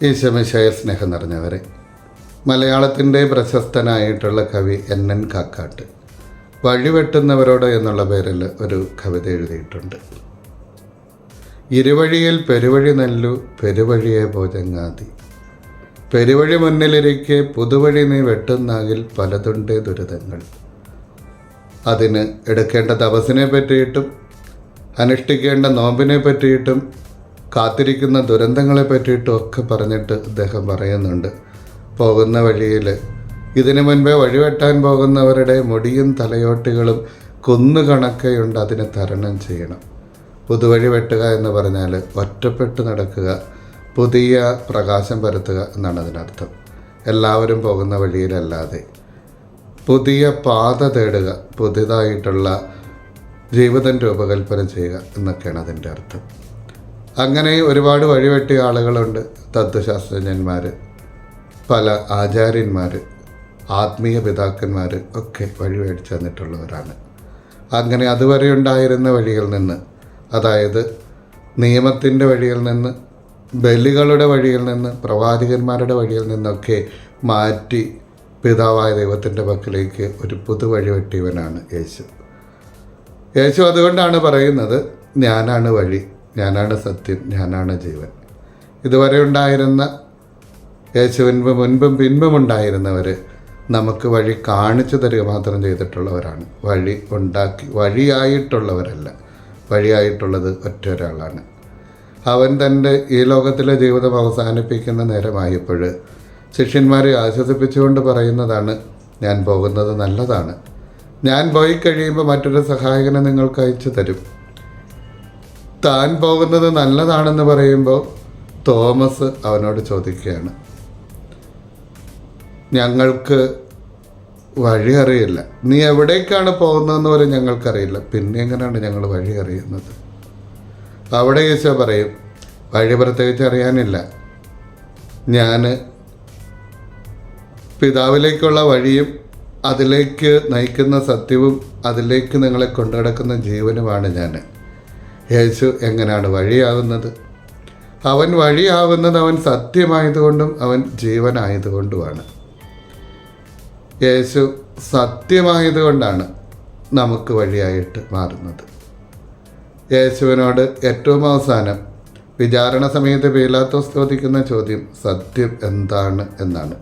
ഈശമിശയ സ്നേഹം നിറഞ്ഞവരെ മലയാളത്തിന്റെ പ്രശസ്തനായിട്ടുള്ള കവി എൻ എൻ കാക്കാട്ട്. വഴിവെട്ടുന്നവരോട് എന്നുള്ള പേരിൽ ഒരു കവിത എഴുതിയിട്ടുണ്ട്. ഇരുവഴിയിൽ പെരുവഴി നെല്ലു പെരുവഴിയെ ഭോജങ്ങാതി പെരുവഴി മുന്നിലിരിക്കെ പുതുവഴി നീ വെട്ടുന്നാകിൽ പലതുണ്ട് ദുരിതങ്ങൾ. അതിന് എടുക്കേണ്ട തപസ്സിനെ പറ്റിയിട്ടും അനുഷ്ഠിക്കേണ്ട നോമ്പിനെ പറ്റിയിട്ടും കാത്തിരിക്കുന്ന ദുരന്തങ്ങളെ പറ്റിയിട്ടും ഒക്കെ പറഞ്ഞിട്ട് അദ്ദേഹം പറയുന്നുണ്ട്. പോകുന്ന വഴിയിൽ ഇതിനു മുൻപേ വഴിവെട്ടാൻ പോകുന്നവരുടെ മുടിയും തലയോട്ടികളും കുന്നുകണക്കെയുണ്ട് അതിനെ തരണം ചെയ്യണം. പുതുവഴി വെട്ടുക എന്ന് പറഞ്ഞാൽ ഒറ്റപ്പെട്ട് നടക്കുക പുതിയ പ്രകാശം പരത്തുക എന്നാണ് അതിനർത്ഥം. എല്ലാവരും പോകുന്ന വഴിയിലല്ലാതെ. പുതിയ പാത തേടുക പുതിയതായിട്ടുള്ള ജീവിതം രൂപകൽപ്പന ചെയ്യുക എന്നൊക്കെയാണ് അതിന്റെ അർത്ഥം. അങ്ങനെ ഒരുപാട് വഴിവെട്ടിയ ആളുകളുണ്ട് തത്വശാസ്ത്രജ്ഞന്മാർ പല ആചാര്യന്മാർ ആത്മീയ പിതാക്കന്മാർ ഒക്കെ വഴി മേടിച്ചു തന്നിട്ടുള്ളവരാണ്. അങ്ങനെ അതുവരെ ഉണ്ടായിരുന്ന വഴിയിൽ നിന്ന് അതായത് നിയമത്തിന്റെ വഴിയിൽ നിന്ന് ബലികളുടെ വഴിയിൽ നിന്ന് പ്രവാചകന്മാരുടെ വഴിയിൽ നിന്നൊക്കെ മാറ്റി പിതാവായ ദൈവത്തിന്റെ പക്കലേക്ക് ഒരു പുതു വഴി വെട്ടിയവനാണ് യേശു. യേശു അതുകൊണ്ടാണ് പറയുന്നത് ഞാനാണ് വഴി ഞാനാണ് സത്യം ഞാനാണ് ജീവൻ. ഇതുവരെ ഉണ്ടായിരുന്ന യേശുവിന് മുൻപും പിൻപും ഉണ്ടായിരുന്നവർ നമുക്ക് വഴി കാണിച്ചു തരിക മാത്രം ചെയ്തിട്ടുള്ളവരാണ്. വഴി ഉണ്ടാക്കി വഴിയായിട്ടുള്ളവരല്ല. വഴിയായിട്ടുള്ളത് ഒറ്റ ഒരാളാണ് അവൻ തന്റെ ഈ ലോകത്തിലെ ജീവിതം അവസാനിപ്പിക്കുന്ന നേരമായപ്പോൾ ശിഷ്യന്മാരെ ആശ്വസിപ്പിച്ചുകൊണ്ട് പറയുന്നതാണ് ഞാൻ പോകുന്നത് നല്ലതാണ്. ഞാൻ പോയി കഴിയുമ്പോൾ മറ്റൊരു സഹായകനെ നിങ്ങൾക്ക് അയച്ചു തരും. താൻ പോകുന്നത് നല്ലതാണെന്ന് പറയുമ്പോൾ തോമസ് അവനോട് ചോദിക്കുകയാണ്. ഞങ്ങൾക്ക് വഴി അറിയില്ല. നീ എവിടേക്കാണ് പോകുന്നതെന്ന് പോലും ഞങ്ങൾക്കറിയില്ല പിന്നെ എങ്ങനെയാണ് ഞങ്ങൾ വഴി അറിയുന്നത്? അവിടെ ഈശോ പറയും വഴി പ്രത്യേകിച്ച് അറിയാനില്ല. ഞാൻ പിതാവിലേക്കുള്ള വഴിയും അതിലേക്ക് നയിക്കുന്ന സത്യവും അതിലേക്ക് നിങ്ങളെ കൊണ്ടുനടക്കുന്ന ജീവനുമാണ് ഞാൻ. യേശു എങ്ങനെയാണ് വഴിയാകുന്നത് അവൻ വഴിയാവുന്നത് അവൻ സത്യമായതുകൊണ്ടും അവൻ ജീവനായതുകൊണ്ടുമാണ്. യേശു സത്യമായതുകൊണ്ടാണ് നമുക്ക് വഴിയായിട്ട് മാറുന്നത്. യേശുവിനോട് ഏറ്റവും അവസാനം വിചാരണ സമയത്ത് പീലാത്തോസ് ചോദിക്കുന്ന ചോദ്യം സത്യം എന്താണ്? എന്നാണ്.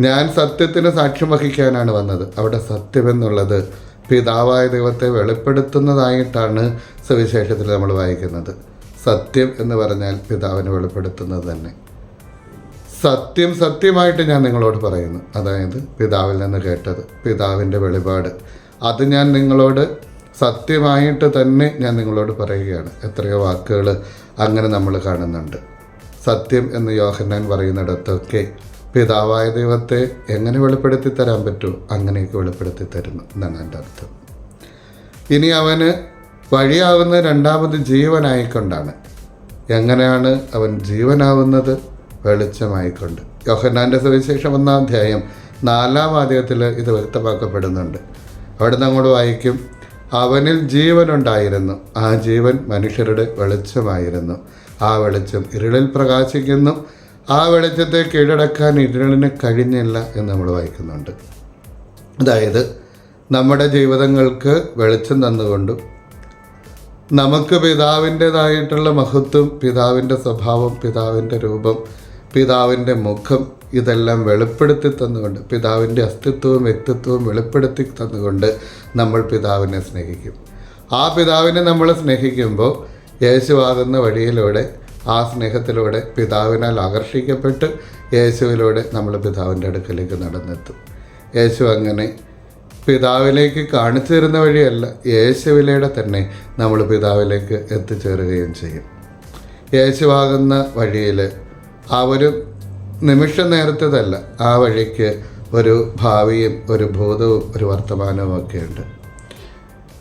ഞാൻ സത്യത്തിന് സാക്ഷ്യം വഹിക്കാനാണ് വന്നത്. അവിടെ സത്യമെന്നുള്ളത് പിതാവായ ദൈവത്തെ വെളിപ്പെടുത്തുന്നതായിട്ടാണ് സുവിശേഷത്തിൽ നമ്മൾ വായിക്കുന്നത്. സത്യം എന്ന് പറഞ്ഞാൽ പിതാവിനെ വെളിപ്പെടുത്തുന്നത് തന്നെ. സത്യം സത്യമായിട്ട് ഞാൻ നിങ്ങളോട് പറയുന്നു. അതായത് പിതാവിൽ നിന്ന് കേട്ടത് പിതാവിന്റെ വെളിപാട്. അത് ഞാൻ നിങ്ങളോട് സത്യമായിട്ട് തന്നെ ഞാൻ നിങ്ങളോട് പറയുകയാണ്. എത്രയോ വാക്കുകൾ അങ്ങനെ നമ്മൾ കാണുന്നുണ്ട്. സത്യം എന്ന് യോഹന്നാൻ പറയുന്നിടത്തൊക്കെ പിതാവായ ദൈവത്തെ എങ്ങനെ വെളിപ്പെടുത്തി തരാൻ പറ്റുമോ അങ്ങനെയൊക്കെ വെളിപ്പെടുത്തി തരുന്നു എന്നാണ് എന്റെ അർത്ഥം. ഇനി അവന് വഴിയാവുന്ന രണ്ടാമത് ജീവനായിക്കൊണ്ടാണ്. എങ്ങനെയാണ് അവൻ ജീവനാവുന്നത്? വെളിച്ചമായിക്കൊണ്ട്. യോഹന്നാന്റെ സുവിശേഷം ഒന്നാം അധ്യായം നാലാം വാദ്യത്തിൽ ഇത് വ്യക്തമാക്കപ്പെടുന്നുണ്ട്. അവിടെ നിന്ന് അങ്ങോട്ട് വായിക്കും അവനിൽ ജീവനുണ്ടായിരുന്നു ആ ജീവൻ മനുഷ്യരുടെ വെളിച്ചമായിരുന്നു. ആ വെളിച്ചം ഇരുളിൽ പ്രകാശിക്കുന്നു ആ വെളിച്ചത്തെ കീഴടക്കാൻ ഇരുളിന് കഴിഞ്ഞില്ല എന്ന് നമ്മൾ വായിക്കുന്നുണ്ട്. അതായത് നമ്മുടെ ജീവിതങ്ങൾക്ക് വെളിച്ചം തന്നുകൊണ്ടും നമുക്ക് പിതാവിന്റെതായിട്ടുള്ള മഹത്വം പിതാവിന്റെ സ്വഭാവം പിതാവിന്റെ രൂപം പിതാവിന്റെ മുഖം ഇതെല്ലാം വെളിപ്പെടുത്തി തന്നുകൊണ്ട് പിതാവിന്റെ അസ്തിത്വവും വ്യക്തിത്വവും വെളിപ്പെടുത്തി തന്നുകൊണ്ട് നമ്മൾ പിതാവിനെ സ്നേഹിക്കും. ആ പിതാവിനെ നമ്മൾ സ്നേഹിക്കുമ്പോൾ യേശുവാകുന്ന വഴിയിലൂടെ ആ സ്നേഹത്തിലൂടെ പിതാവിനാൽ ആകർഷിക്കപ്പെട്ട് യേശുവിലൂടെ നമ്മൾ പിതാവിന്റെ അടുക്കലേക്ക് നടന്നെത്തും. യേശു അങ്ങനെ പിതാവിലേക്ക് കാണിച്ചു തരുന്ന വഴിയല്ല യേശുവിലൂടെ തന്നെ നമ്മൾ പിതാവിലേക്ക് എത്തിച്ചേരുകയും ചെയ്യും. യേശുവാകുന്ന വഴിയിൽ ആ ഒരു നിമിഷ നേരത്തേതല്ല. ആ വഴിക്ക് ഒരു ഭാവിയും ഒരു ഭൂതവും ഒരു വർത്തമാനവും ഒക്കെ ഉണ്ട്.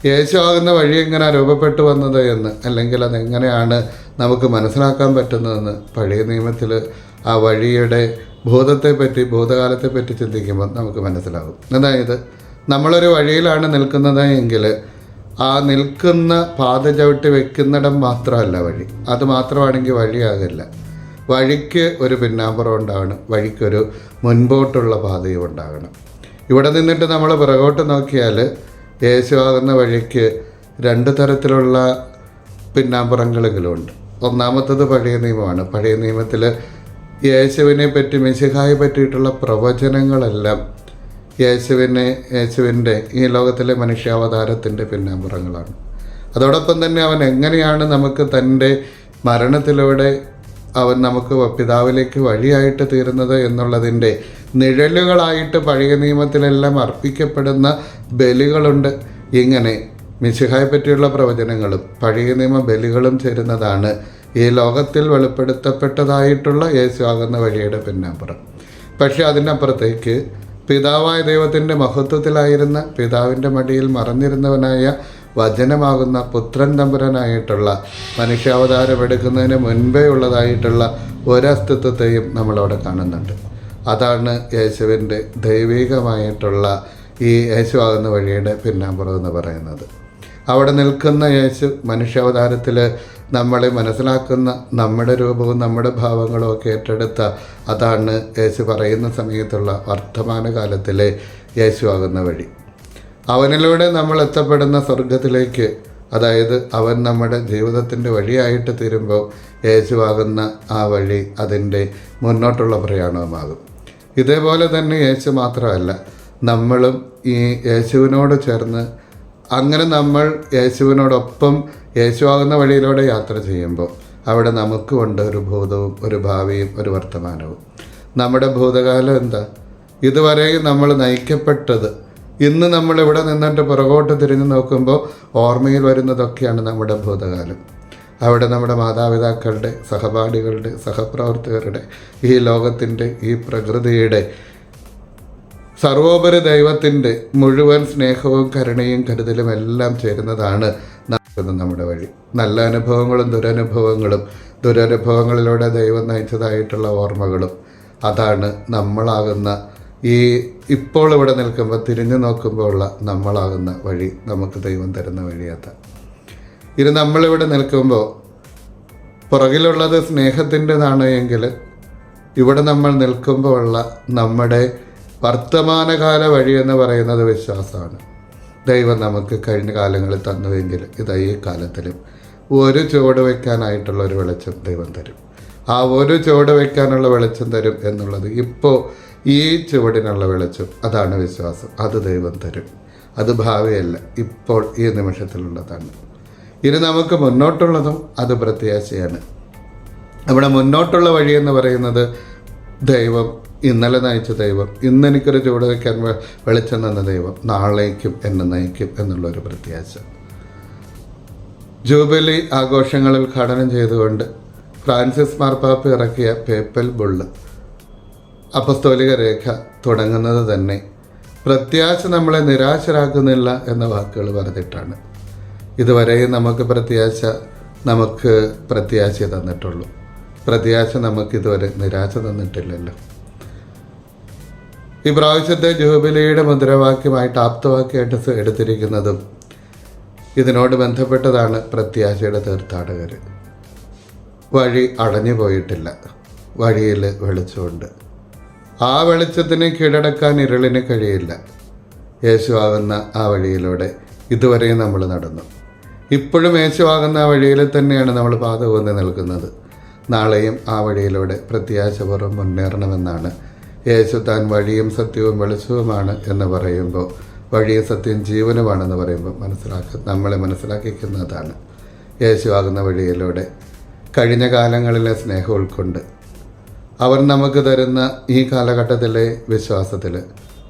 യേശുവാകുന്ന വഴി എങ്ങനെ രൂപപ്പെട്ടു വന്നത് എന്ന് അല്ലെങ്കിൽ അതെങ്ങനെയാണ് നമുക്ക് മനസ്സിലാക്കാൻ പറ്റുന്നതെന്ന് പഴയ നിയമത്തിൽ ആ വഴിയുടെ ഭൂതത്തെപ്പറ്റി ഭൂതകാലത്തെപ്പറ്റി ചിന്തിക്കുമ്പോൾ നമുക്ക് മനസ്സിലാകും. അതായത് നമ്മളൊരു വഴിയിലാണ് നിൽക്കുന്നത് എങ്കിൽ ആ നിൽക്കുന്ന പാത ചവിട്ടി വെക്കുന്നിടം മാത്രമല്ല വഴി. അത് മാത്രമാണെങ്കിൽ വഴിയാകില്ല. വഴിക്ക് ഒരു പിന്നാമ്പുറം ഉണ്ടാകണം വഴിക്കൊരു മുൻപോട്ടുള്ള പാതയും ഉണ്ടാകണം. ഇവിടെ നിന്നിട്ട് നമ്മൾ പിറകോട്ട് നോക്കിയാൽ യേശുവാകുന്ന വഴിക്ക് രണ്ട് തരത്തിലുള്ള പിന്നാമ്പുറങ്ങളെങ്കിലും ഉണ്ട് ഒന്നാമത്തത് പഴയ നിയമമാണ്. പഴയ നിയമത്തിൽ യേശുവിനെ പറ്റി മിശിഹായെ പറ്റിയിട്ടുള്ള പ്രവചനങ്ങളെല്ലാം യേശുവിനെ യേശുവിന്റെ ഈ ലോകത്തിലെ മനുഷ്യാവതാരത്തിന്റെ പിന്നാമ്പുറങ്ങളാണ്. അതോടൊപ്പം തന്നെ അവൻ എങ്ങനെയാണ് നമുക്ക് തന്റെ മരണത്തിലൂടെ അവൻ നമുക്ക് പിതാവിലേക്ക് വഴിയായിട്ട് തീരുന്നത് എന്നുള്ളതിന്റെ നിഴലുകളായിട്ട് പഴയ നിയമത്തിലെല്ലാം അർപ്പിക്കപ്പെടുന്ന ബലികളുണ്ട്. ഇങ്ങനെ മിശിഹായെ പറ്റിയുള്ള പ്രവചനങ്ങളും പഴയ നിയമ ബലികളും ചേരുന്നതാണ് ഈ ലോകത്തിൽ വെളിപ്പെടുത്തപ്പെട്ടതായിട്ടുള്ള യേശു ആകുന്ന വഴിയുടെ പിന്നാമ്പുറം. പക്ഷെ അതിനപ്പുറത്തേക്ക് പിതാവായ ദൈവത്തിന്റെ മഹത്വത്തിലായിരുന്ന പിതാവിന്റെ മടിയിൽ മറഞ്ഞിരുന്നവനായ വചനമാകുന്ന പുത്രൻ തമ്പുരനായിട്ടുള്ള മനുഷ്യാവതാരം എടുക്കുന്നതിന് മുൻപേ ഉള്ളതായിട്ടുള്ള ഒരസ്തിത്വത്തെയും നമ്മളവിടെ കാണുന്നുണ്ട്. അതാണ് യേശുവിന്റെ ദൈവികമായിട്ടുള്ള ഈ യേശു ആകുന്ന വഴിയുടെ പിന്നാമ്പുറം എന്ന് പറയുന്നത്. അവിടെ നിൽക്കുന്ന യേശു മനുഷ്യാവതാരത്തിൽ നമ്മളെ മനസ്സിലാക്കുന്ന നമ്മുടെ രൂപവും നമ്മുടെ ഭാവങ്ങളും ഒക്കെ ഏറ്റെടുത്ത അതാണ് യേശു പറയുന്ന സമയത്തുള്ള വർത്തമാനകാലത്തിലെ യേശു ആകുന്ന വഴി. അവനിലൂടെ നമ്മൾ എത്തപ്പെടുന്ന സ്വർഗത്തിലേക്ക് അതായത് അവൻ നമ്മുടെ ജീവിതത്തിന്റെ വഴിയായിട്ട് തീരുമ്പോൾ യേശുവാകുന്ന ആ വഴി അതിന്റെ മുന്നോട്ടുള്ള പ്രയാണവുമാകും. ഇതേപോലെ തന്നെ യേശു മാത്രമല്ല നമ്മളും ഈ യേശുവിനോട് ചേർന്ന് അങ്ങനെ നമ്മൾ യേശുവിനോടൊപ്പം യേശുവാകുന്ന വഴിയിലൂടെ യാത്ര ചെയ്യുമ്പോൾ അവിടെ നമുക്കുണ്ട് ഒരു ഭൂതവും ഒരു ഭാവിയും ഒരു വർത്തമാനവും. നമ്മുടെ ഭൂതകാലം എന്താ? ഇതുവരെയും നമ്മൾ നയിക്കപ്പെട്ടത് ഇന്ന് നമ്മൾ ഇവിടെ നിന്നിട്ട് പുറകോട്ട് തിരിഞ്ഞു നോക്കുമ്പോൾ ഓർമ്മയിൽ വരുന്നതൊക്കെയാണ് നമ്മുടെ ഭൂതകാലം. അവിടെ നമ്മുടെ മാതാപിതാക്കളുടെ സഹപാഠികളുടെ സഹപ്രവർത്തകരുടെ ഈ ലോകത്തിന്റെ ഈ പ്രകൃതിയുടെ സർവോപരി ദൈവത്തിന്റെ മുഴുവൻ സ്നേഹവും കരുണയും കരുതലും എല്ലാം ചേരുന്നതാണ് നമ്മുടെ വഴി. നല്ല അനുഭവങ്ങളും ദുരനുഭവങ്ങളും ദുരനുഭവങ്ങളിലൂടെ ദൈവം നയിച്ചതായിട്ടുള്ള ഓർമ്മകളും അതാണ് നമ്മളാകുന്ന ഈ ഇപ്പോൾ ഇവിടെ നിൽക്കുമ്പോൾ തിരിഞ്ഞു നോക്കുമ്പോൾ ഉള്ള നമ്മളാകുന്ന വഴി നമുക്ക് ദൈവം തരുന്ന വഴിയാത്ത. ഇത് നമ്മളിവിടെ നിൽക്കുമ്പോൾ പുറകിലുള്ളത് സ്നേഹത്തിന്റെതാണ് എങ്കിൽ ഇവിടെ നമ്മൾ നിൽക്കുമ്പോൾ ഉള്ള നമ്മുടെ വർത്തമാനകാല വഴി എന്ന് പറയുന്നത് വിശ്വാസമാണ്. ദൈവം നമുക്ക് കഴിഞ്ഞ കാലങ്ങളിൽ തന്നുവെങ്കിൽ ഇത് ഈ കാലത്തിലും ഒരു ചുവട് വയ്ക്കാനായിട്ടുള്ള ഒരു വെളിച്ചം ദൈവം തരും. ആ ഒരു ചുവട് വയ്ക്കാനുള്ള വെളിച്ചം തരും എന്നുള്ളത് ഇപ്പോൾ ഈ ചുവടിനുള്ള വെളിച്ചം അതാണ് വിശ്വാസം. അത് ദൈവം തരും. അത് ഭാവിയല്ല ഇപ്പോൾ ഈ നിമിഷത്തിലുള്ളതാണ് ഇനി നമുക്ക് മുന്നോട്ടുള്ളതും അത് പ്രത്യാശയാണ്. നമ്മുടെ മുന്നോട്ടുള്ള വഴി എന്ന് പറയുന്നത് ദൈവം ഇന്നലെ നയിച്ച ദൈവം ഇന്ന് എനിക്കൊരു ചൂട് വയ്ക്കാൻ വെളിച്ചം തന്ന ദൈവം നാളേക്കും എന്നെ നയിക്കും എന്നുള്ളൊരു പ്രത്യാശ. ജൂബിലി ആഘോഷങ്ങളിൽ ഉദ്ഘാടനം ചെയ്തുകൊണ്ട് ഫ്രാൻസിസ് മാർപ്പാപ്പ് ഇറക്കിയ പേപ്പൽ ബുള്ള്. അപസ്തോലിക രേഖ തുടങ്ങുന്നത് തന്നെ പ്രത്യാശ നമ്മളെ നിരാശരാക്കുന്നില്ല എന്ന വാക്കുകൾ പറഞ്ഞിട്ടാണ്. ഇതുവരെയും നമുക്ക് പ്രത്യാശ നമുക്ക് പ്രത്യാശ തന്നിട്ടുള്ളൂ. പ്രത്യാശ നമുക്ക് ഇതുവരെ നിരാശ തന്നിട്ടില്ലല്ലോ. ഈ പ്രാവശ്യത്തെ ജൂബിലിയുടെ മുദ്രാവാക്യമായിട്ട് ആപ്തവാക്യമായിട്ട് എടുത്തിരിക്കുന്നതും ഇതിനോട് ബന്ധപ്പെട്ടതാണ് പ്രത്യാശയുടെ തീർത്ഥാടകർ വഴി അടഞ്ഞു പോയിട്ടില്ല വഴിയിൽ വെളിച്ചമുണ്ട്. ആ വെളിച്ചത്തിന് കീഴടക്കാൻ ഇരുളിന് കഴിയില്ല. യേശുവാകുന്ന ആ വഴിയിലൂടെ ഇതുവരെയും നമ്മൾ നടന്നു. ഇപ്പോഴും യേശുവാകുന്ന ആ വഴിയിൽ തന്നെയാണ് നമ്മൾ പാത ഊന്നി നിൽക്കുന്നത്. നാളെയും ആ വഴിയിലൂടെ പ്രത്യാശപൂർവം മുന്നേറണമെന്നാണ്. യേശു താൻ വഴിയും സത്യവും വെളിച്ചവുമാണ് എന്ന് പറയുമ്പോൾ വഴിയും സത്യം ജീവനുമാണെന്ന് പറയുമ്പോൾ മനസ്സിലാക്ക നമ്മളെ മനസ്സിലാക്കിക്കുന്നതാണ്. യേശുവാകുന്ന വഴിയിലൂടെ കഴിഞ്ഞ കാലങ്ങളിലെ സ്നേഹം ഉൾക്കൊണ്ട് അവർ നമുക്ക് തരുന്ന ഈ കാലഘട്ടത്തിലെ വിശ്വാസത്തിൽ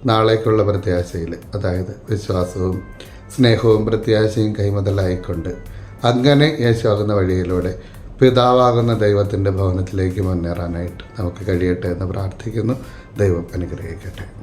നാളേക്കുള്ള പ്രത്യാശയിൽ അതായത് വിശ്വാസവും സ്നേഹവും പ്രത്യാശയും കൈമുതലായിക്കൊണ്ട് അങ്ങനെ യേശുവാകുന്ന വഴിയിലൂടെ പിതാവാകുന്ന ദൈവത്തിന്റെ ഭവനത്തിലേക്ക് മുന്നേറാനായിട്ട് നമുക്ക് കഴിയട്ടെ എന്ന് പ്രാർത്ഥിക്കുന്നു. ദൈവം അനുഗ്രഹിക്കട്ടെ.